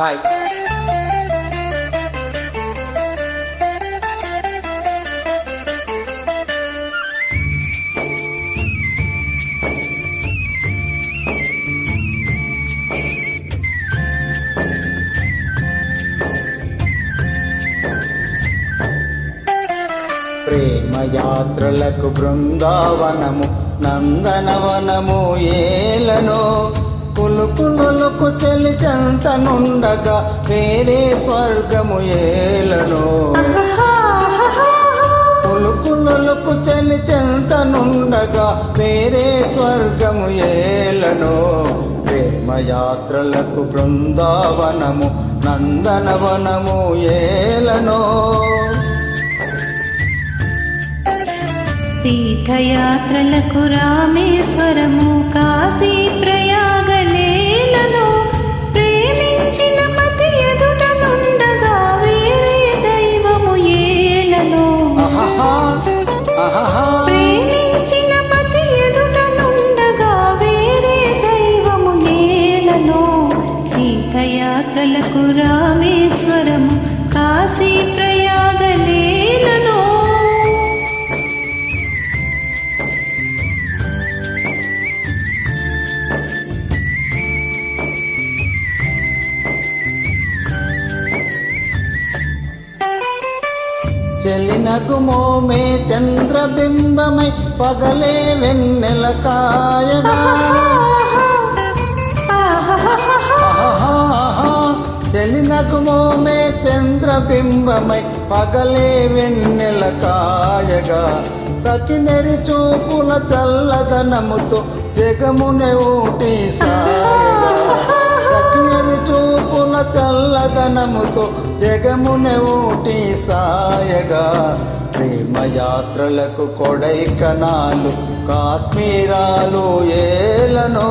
Hi ప్రేమ యాత్రలకు బృందావనము నందనవనము ఏలనో కులుకులకు చెలి చెంతనుండగా వేరే స్వర్గము ఏలను. కులుకులకు చెలి చెంతనుండగా వేరే స్వర్గము ఏలను. ప్రేమ యాత్రలకు బృందావనము నందనవనము ఏలను. తీర్థయాత్రలకు Rameswaram Kashi ప్రయ ha ha ha. చెలినకు మోమే చంద్రబింబమై పగలే వెన్నెల కాయగా. ఆహాహా. చంద్రబింబమై పగలే వెన్నెల కాయగా. సకినెరి చూపుల చల్లదనముతో జగమునే ఊటి సాయగా. సకినెరి చూపుల చల్లదనముతో జగమునే ఊటి సాయగా ప్రేమ యాత్రలకు కొడైకనాలు కాశ్మీరాలు ఏలనో.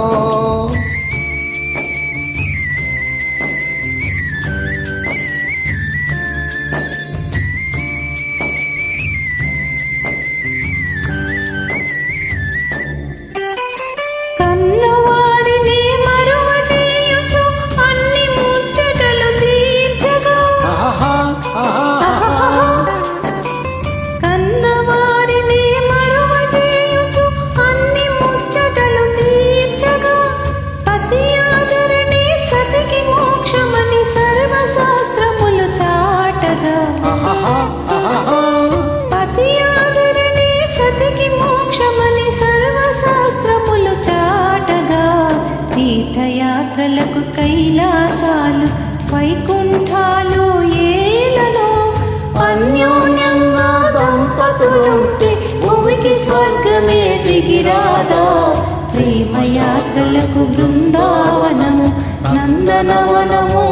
శాస్త్రములు చాటగా. ఆహాహా, సతికి మోక్షమని సర్వశాస్త్రములు చాటగా. తీర్థయాత్రలకు కైలాసాలు వైకుంఠాలు ఏలలో అన్యోన్యంగా దంపతులుంటే భూమికి స్వర్గమే దిగిరాదా. ప్రేమయాత్రలకు బృందావనము నందనవనము